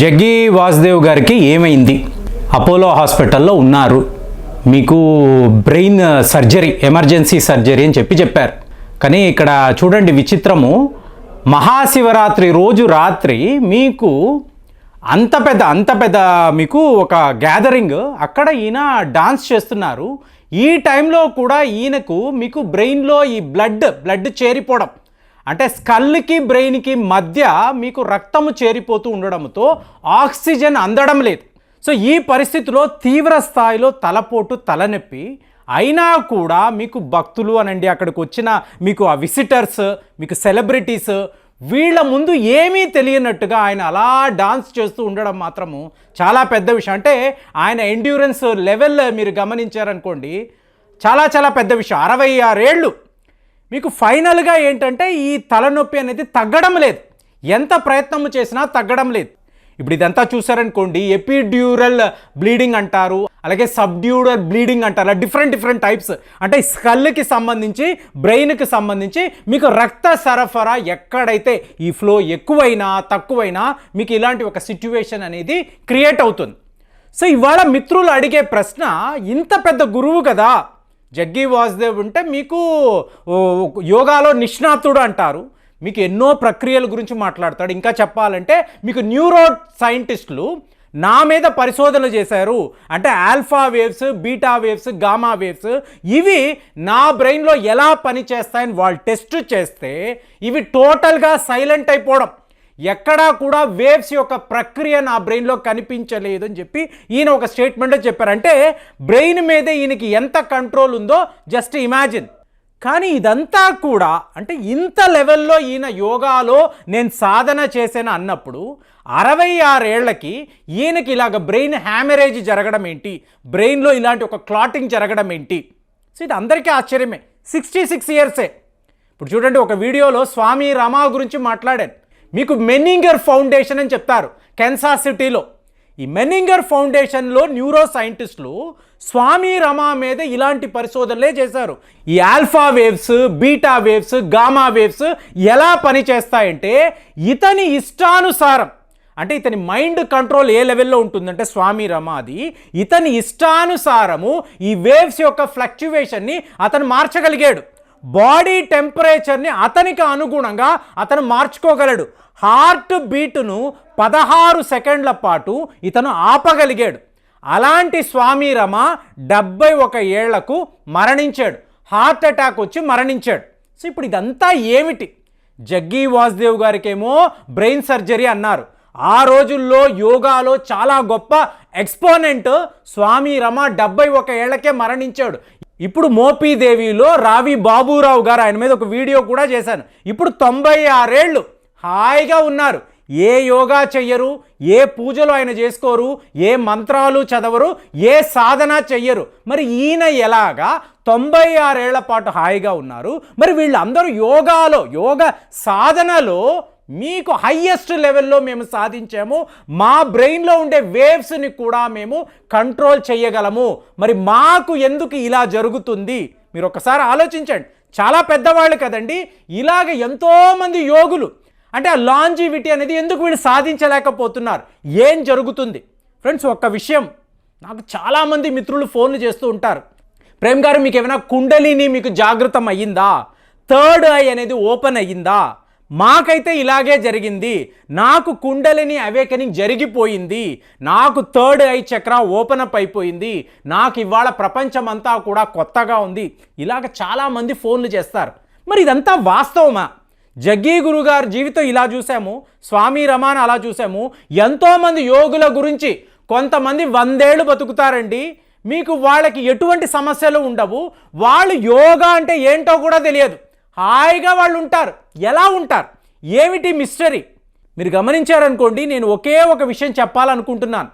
జగ్గి వాసుదేవ్ గారికి ఏమైంది? అపోలో హాస్పిటల్లో ఉన్నారు. మీకు బ్రెయిన్ సర్జరీ ఎమర్జెన్సీ సర్జరీ అని చెప్పి చెప్పారు. కానీ ఇక్కడ చూడండి విచిత్రము. మహాశివరాత్రి రోజు రాత్రి మీకు అంత పెద్ద అంత పెద్ద మీకు ఒక గ్యాదరింగ్ అక్కడ ఈయన డాన్స్ చేస్తున్నారు. ఈ టైంలో కూడా ఈయనకు మీకు బ్రెయిన్లో ఈ బ్లడ్ బ్లడ్ చేరిపోవడం. అంటే స్కల్కి బ్రెయిన్కి మధ్య మీకు రక్తము చేరిపోతూ ఉండడంతో ఆక్సిజన్ అందడం లేదు. సో ఈ పరిస్థితిలో తీవ్ర స్థాయిలో తలపోటు తలనొప్పి అయినా కూడా మీకు భక్తులు అనండి అక్కడికి వచ్చిన మీకు ఆ విజిటర్స్ మీకు సెలబ్రిటీస్ వీళ్ళ ముందు ఏమీ తెలియనట్టుగా ఆయన అలా డాన్స్ చేస్తూ ఉండడం మాత్రము చాలా పెద్ద విషయం. అంటే ఆయన ఎండ్యూరెన్స్ లెవెల్ మీరు గమనించారనుకోండి చాలా చాలా పెద్ద విషయం. అరవై ఆరేళ్ళు మీకు ఫైనల్గా ఏంటంటే ఈ తలనొప్పి అనేది తగ్గడం లేదు. ఎంత ప్రయత్నం చేసినా తగ్గడం లేదు. ఇప్పుడు ఇదంతా చూసారనుకోండి ఎపిడ్యూరల్ బ్లీడింగ్ అంటారు అలాగే సబ్డ్యూరల్ బ్లీడింగ్ అంటారు డిఫరెంట్ డిఫరెంట్ టైప్స్. అంటే స్కల్కి సంబంధించి బ్రెయిన్కి సంబంధించి మీకు రక్త సరఫరా ఎక్కడైతే ఈ ఫ్లో ఎక్కువైనా తక్కువైనా మీకు ఇలాంటి ఒక సిచ్యువేషన్ అనేది క్రియేట్ అవుతుంది. సో ఇవాళ మిత్రులు అడిగే ప్రశ్న ఇంత పెద్ద గురువు కదా జగ్గి వాసుదేవ్ ఉంటే మీకు యోగాలో నిష్ణాతుడు అంటారు. మీకు ఎన్నో ప్రక్రియల గురించి మాట్లాడతాడు. ఇంకా చెప్పాలంటే మీకు న్యూరో సైంటిస్టులు నా మీద పరిశోధనలు చేశారు. అంటే alpha waves beta waves gamma waves ఇవి నా బ్రెయిన్లో ఎలా పనిచేస్తాయని వాళ్ళు టెస్ట్ చేస్తే ఇవి టోటల్గా సైలెంట్ అయిపోవడం. ఎక్కడా కూడా వేవ్స్ యొక్క ప్రక్రియ నా బ్రెయిన్లో కనిపించలేదు అని చెప్పి ఈయన ఒక స్టేట్మెంట్లో చెప్పారు. అంటే బ్రెయిన్ మీద ఈయనకి ఎంత కంట్రోల్ ఉందో జస్ట్ ఇమాజిన్. కానీ ఇదంతా కూడా అంటే ఇంత లెవెల్లో ఈయన యోగాలో నేను సాధన చేశాను అన్నప్పుడు అరవై ఆరేళ్ళకి ఈయనకి ఇలాగ బ్రెయిన్ హ్యామరేజ్ జరగడం ఏంటి? బ్రెయిన్లో ఇలాంటి ఒక క్లాటింగ్ జరగడం ఏంటి? సో ఇది అందరికీ ఆశ్చర్యమే. సిక్స్టీ సిక్స్ ఇయర్సే. ఇప్పుడు చూడండి ఒక వీడియోలో స్వామి రమా గురించి మాట్లాడాను మీకు మెనింగర్ ఫౌండేషన్ అని చెప్తారు కెన్సాస్ సిటీలో ఈ మెనింగర్ ఫౌండేషన్లో న్యూరో సైంటిస్టులు స్వామి రమా మీద ఇలాంటి పరిశోధనలే చేశారు. ఈ alpha waves beta waves gamma waves ఎలా పనిచేస్తాయంటే ఇతని ఇష్టానుసారం అంటే ఇతని మైండ్ కంట్రోల్ ఏ లెవెల్లో ఉంటుందంటే స్వామి రమాది ఇతని ఇష్టానుసారము ఈ వేవ్స్ యొక్క ఫ్లక్చువేషన్ని అతను మార్చగలిగాడు. బాడీ టెంపరేచర్ని అతనికి అనుగుణంగా అతను మార్చుకోగలడు. హార్ట్ బీటును పదహారు సెకండ్ల పాటు ఇతను ఆపగలిగాడు. అలాంటి స్వామి రమ డెబ్బై ఒక ఏళ్ళకు మరణించాడు. హార్ట్ అటాక్ వచ్చి మరణించాడు. సో ఇప్పుడు ఇదంతా ఏమిటి? జగ్గి వాసుదేవ్ గారికేమో బ్రెయిన్ సర్జరీ అన్నారు. ఆ రోజుల్లో యోగాలో చాలా గొప్ప ఎక్స్పోనెంట్ స్వామి రమ డెబ్బై ఒక ఏళ్ళకే మరణించాడు. ఇప్పుడు మోపీదేవిలో రావి బాబురావు గారు ఆయన మీద ఒక వీడియో కూడా చేశాను. ఇప్పుడు తొంభై ఆరేళ్ళు హాయిగా ఉన్నారు. ఏ యోగా చెయ్యరు? ఏ పూజలు ఆయన చేసుకోరు? ఏ మంత్రాలు చదవరు? ఏ సాధన చెయ్యరు? మరి ఈయన ఎలాగా తొంభై ఆరేళ్ళ పాటు హాయిగా ఉన్నారు? మరి వీళ్ళందరూ యోగాలో యోగ సాధనలో మీకు హయ్యెస్ట్ లెవెల్లో మేము సాధించాము. మా బ్రెయిన్లో ఉండే వేవ్స్ని కూడా మేము కంట్రోల్ చేయగలము. మరి మాకు ఎందుకు ఇలా జరుగుతుంది? మీరు ఒకసారి ఆలోచించండి. చాలా పెద్దవాళ్ళు కదండి. ఇలాగ ఎంతోమంది యోగులు. అంటే ఆ లాంజివిటీ అనేది ఎందుకు వీళ్ళు సాధించలేకపోతున్నారు? ఏం జరుగుతుంది? ఫ్రెండ్స్ ఒక్క విషయం. నాకు చాలామంది మిత్రులు ఫోన్లు చేస్తూ ఉంటారు. ప్రేమ్ గారు మీకు ఏమైనా కుండలిని మీకు జాగృతం అయ్యిందా? థర్డ్ ఐ అనేది ఓపెన్ అయ్యిందా? మాకైతే ఇలాగే జరిగింది. నాకు కుండలిని అవేకనింగ్ జరిగిపోయింది. నాకు third eye chakra open up అయిపోయింది. నాకు ఇవాళ ప్రపంచం అంతా కూడా కొత్తగా ఉంది. ఇలాగ చాలామంది ఫోన్లు చేస్తారు. మరి ఇదంతా వాస్తవమా? జగ్గీ గురుగారు జీవితం ఇలా చూసాము. స్వామి రమాన్ అలా చూసాము. ఎంతోమంది యోగుల గురించి కొంతమంది వందేళ్ళు బతుకుతారండి. మీకు వాళ్ళకి ఎటువంటి సమస్యలు ఉండవు. వాళ్ళు యోగా అంటే ఏంటో కూడా తెలియదు. హాయిగా వాళ్ళు ఉంటారు ఎలా ఉంటారు? ఏమిటి మిస్టరీ? మీరు గమనించారనుకోండి నేను ఒకే ఒక విషయం చెప్పాలనుకుంటున్నాను.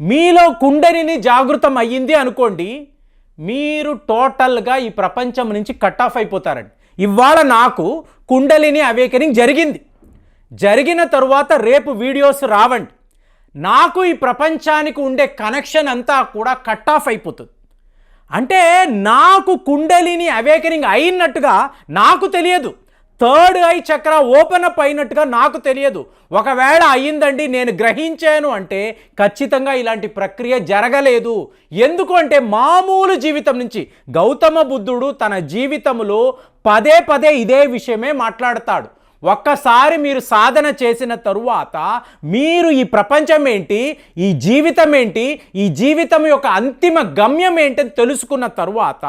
మీలో కుండలిని జాగృతం అయ్యింది అనుకోండి మీరు టోటల్గా ఈ ప్రపంచం నుంచి కట్ ఆఫ్ అయిపోతారండి. ఇవాళ నాకు కుండలిని అవేకనింగ్ జరిగింది. జరిగిన తరువాత రేపు వీడియోస్ రావండి. నాకు ఈ ప్రపంచానికి ఉండే కనెక్షన్ అంతా కూడా కట్ ఆఫ్ అయిపోతుంది. అంటే నాకు కుండలిని అవేకనింగ్ అయినట్టుగా నాకు తెలియదు. Third eye chakra open up అయినట్టుగా నాకు తెలియదు. ఒకవేళ అయ్యిందండి నేను గ్రహించాను అంటే ఖచ్చితంగా ఇలాంటి ప్రక్రియ జరగలేదు. ఎందుకు అంటే మామూలు జీవితం నుంచి గౌతమ బుద్ధుడు తన జీవితంలో పదే పదే ఇదే విషయమే మాట్లాడతాడు. ఒక్కసారి మీరు సాధన చేసిన తరువాత మీరు ఈ ప్రపంచం ఏంటి ఈ జీవితం ఏంటి ఈ జీవితం యొక్క అంతిమ గమ్యం ఏంటని తెలుసుకున్న తరువాత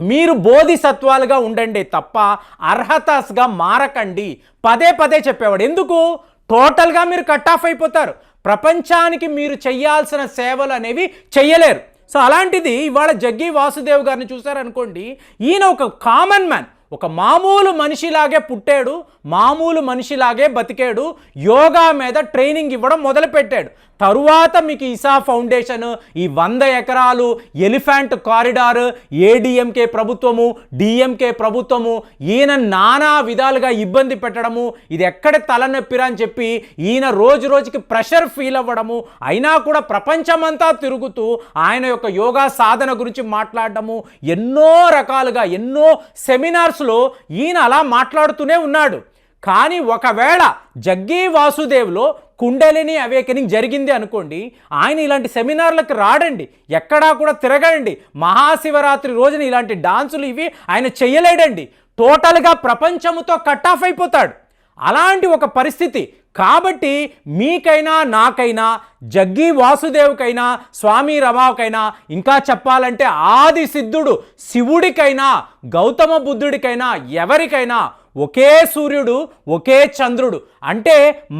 మీరు బోధిసత్వాలుగా ఉండండి తప్ప అర్హతస్గా మారకండి. పదే పదే చెప్పేవాడు ఎందుకు? టోటల్గా మీరు కట్ ఆఫ్ అయిపోతారు. ప్రపంచానికి మీరు చేయాల్సిన సేవలు అనేవి చెయ్యలేరు. సో అలాంటిది ఇవాళ జగ్గి వాసుదేవ్ గారిని చూసారనుకోండి ఈయన ఒక కామన్ మ్యాన్ ఒక మామూలు మనిషిలాగే పుట్టాడు మామూలు మనిషిలాగే బతికాడు యోగా మీద ట్రైనింగ్ ఇవ్వడం మొదలుపెట్టాడు. తరువాత మీకు ఇసా ఫౌండేషన్ ఈ వంద ఎకరాలు ఎలిఫెంట్ కారిడార్ ఏడిఎంకే ప్రభుత్వము డిఎంకే ప్రభుత్వము ఈయన నానా విధాలుగా ఇబ్బంది పెట్టడము ఇది ఎక్కడ తలనొప్పిరా అని చెప్పి ఈయన రోజు రోజుకి ప్రెషర్ ఫీల్ అవ్వడము అయినా కూడా ప్రపంచమంతా తిరుగుతూ ఆయన యొక్క యోగా సాధన గురించి మాట్లాడడము ఎన్నో రకాలుగా ఎన్నో సెమినార్స్లో ఈయన అలా మాట్లాడుతూనే ఉన్నాడు. కానీ ఒకవేళ జగ్గీ వాసుదేవ్లో కుండలిని అవేకనింగ్ జరిగింది అనుకోండి ఆయన ఇలాంటి సెమినార్లకు రాడండి ఎక్కడా కూడా తిరగడండి మహాశివరాత్రి రోజున ఇలాంటి డాన్సులు ఇవి ఆయన చేయలేడండి. టోటల్గా ప్రపంచముతో కట్ ఆఫ్ అయిపోతాడు. అలాంటి ఒక పరిస్థితి కాబట్టి మీకైనా నాకైనా జగ్గి వాసుదేవుకైనా స్వామి రమాకైనా ఇంకా చెప్పాలంటే ఆది సిద్ధుడు శివుడికైనా గౌతమ బుద్ధుడికైనా ఎవరికైనా ఒకే సూర్యుడు ఒకే చంద్రుడు. అంటే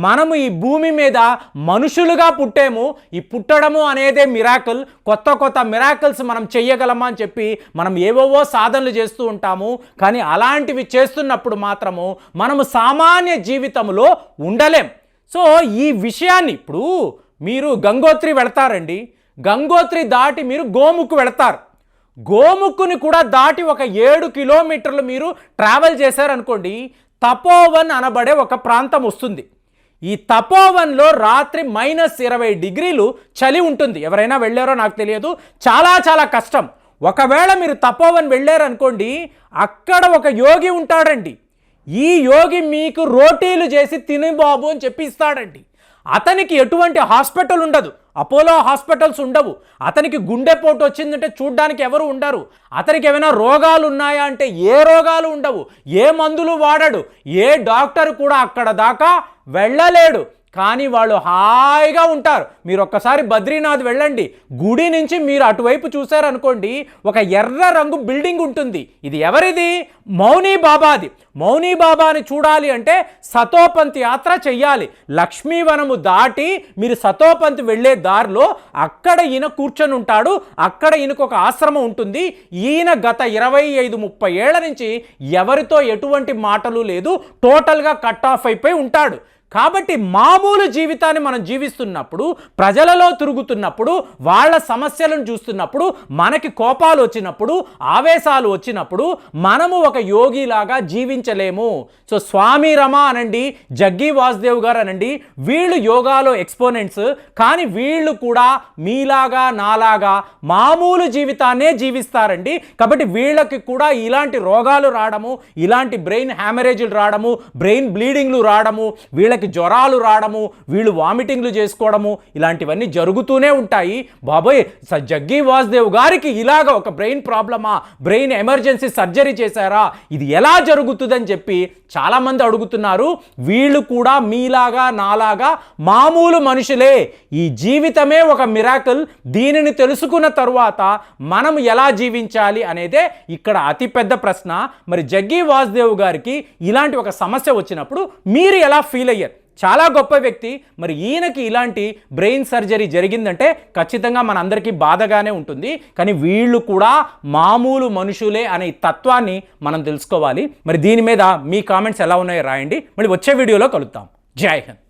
మనము ఈ భూమి మీద మనుషులుగా పుట్టాము ఈ పుట్టడము అనేదే మిరాకిల్ కొత్త కొత్త మిరాకిల్స్ మనం చెయ్యగలమా అని చెప్పి మనం ఏవేవో సాధనలు చేస్తూ ఉంటాము. కానీ అలాంటివి చేస్తున్నప్పుడు మాత్రము మనము సామాన్య జీవితంలో ఉండలేం. సో ఈ విషయాన్ని ఇప్పుడు మీరు గంగోత్రి వెళతారండి. గంగోత్రి దాటి మీరు గోముక్కు వెళతారు. గోముక్కుని కూడా దాటి ఒక ఏడు కిలోమీటర్లు మీరు ట్రావెల్ చేశారనుకోండి తపోవన్ అనబడే ఒక ప్రాంతం వస్తుంది. ఈ తపోవన్లో రాత్రి మైనస్ ఇరవై డిగ్రీలు చలి ఉంటుంది. ఎవరైనా వెళ్ళారో నాకు తెలియదు. చాలా చాలా కష్టం. ఒకవేళ మీరు తపోవన్ వెళ్ళారనుకోండి అక్కడ ఒక యోగి ఉంటాడండి. ఈ యోగి మీకు రోటీలు చేసి తిని బాబు అని చెప్పి ఇస్తాడండి. అతనికి ఎటువంటి హాస్పిటల్ ఉండదు. అపోలో హాస్పిటల్స్ ఉండవు. అతనికి గుండెపోటు వచ్చిందంటే చూడ్డానికి ఎవరు ఉండరు. అతనికి ఏమైనా రోగాలు ఉన్నాయా అంటే ఏ రోగాలు ఉండవు. ఏ మందులు వాడడు. ఏ డాక్టర్ కూడా అక్కడ దాకా వెళ్ళలేడు. కానీ వాళ్ళు హాయిగా ఉంటారు. మీరు ఒక్కసారి బద్రీనాథ్ వెళ్ళండి. గుడి నుంచి మీరు అటువైపు చూశారనుకోండి ఒక ఎర్ర రంగు బిల్డింగ్ ఉంటుంది. ఇది ఎవరిది? మౌనీ బాబాది. మౌనీ బాబాని చూడాలి అంటే సతోపంత్ యాత్ర చెయ్యాలి. లక్ష్మీవనము దాటి మీరు సతోపంత్ వెళ్ళే దారిలో అక్కడ ఈయన కూర్చొని ఉంటాడు. అక్కడ ఈయనకు ఒక ఆశ్రమం ఉంటుంది. ఈయన గత ఇరవై ఐదు ముప్పై ఏళ్ళ నుంచి ఎవరితో ఎటువంటి మాటలు లేదు. టోటల్గా కట్ ఆఫ్ అయిపోయి ఉంటాడు. కాబట్టి మామూలు జీవితాన్ని మనం జీవిస్తున్నప్పుడు ప్రజలలో తిరుగుతున్నప్పుడు వాళ్ళ సమస్యలను చూస్తున్నప్పుడు మనకి కోపాలు వచ్చినప్పుడు ఆవేశాలు వచ్చినప్పుడు మనము ఒక యోగిలాగా జీవించలేము. సో స్వామి రమ అనండి జగ్గి వాసుదేవ్ గారు అనండి వీళ్ళు యోగాలో ఎక్స్పోనెంట్స్ కానీ వీళ్ళు కూడా మీలాగా నాలాగా మామూలు జీవితాన్నే జీవిస్తారండి. కాబట్టి వీళ్ళకి కూడా ఇలాంటి రోగాలు రావడము ఇలాంటి బ్రెయిన్ హ్యామరేజ్లు రావడము బ్రెయిన్ బ్లీడింగ్లు రావడము వీళ్ళకి జ్వరాలు రావడము వీళ్ళు వామిటింగ్లు చేసుకోవడము ఇలాంటివన్నీ జరుగుతూనే ఉంటాయి. బాబోయ్ జగ్గి వాసుదేవ్ గారికి ఇలాగ ఒక బ్రెయిన్ ప్రాబ్లమా? బ్రెయిన్ ఎమర్జెన్సీ సర్జరీ చేశారా? ఇది ఎలా జరుగుతుందని చెప్పి చాలామంది అడుగుతున్నారు. వీళ్ళు కూడా మీలాగా నాలాగా మామూలు మనుషులే. ఈ జీవితమే ఒక మిరాకిల్. దీనిని తెలుసుకున్న తరువాత మనం ఎలా జీవించాలి అనేదే ఇక్కడ అతిపెద్ద ప్రశ్న. మరి జగ్గి వాసుదేవ్ గారికి ఇలాంటి ఒక సమస్య వచ్చినప్పుడు మీరు ఎలా ఫీల్ అయ్యారు? చాలా గొప్ప వ్యక్తి. మరి ఈయనకి ఇలాంటి బ్రెయిన్ సర్జరీ జరిగిందంటే ఖచ్చితంగా మనందరికీ బాధగానే ఉంటుంది. కానీ వీళ్ళు కూడా మామూలు మనుషులే అనే తత్వాన్ని మనం తెలుసుకోవాలి. మరి దీని మీద మీ కామెంట్స్ ఎలా ఉన్నాయో రాయండి. మళ్ళీ వచ్చే వీడియోలో కలుద్దాం. జై హింద్.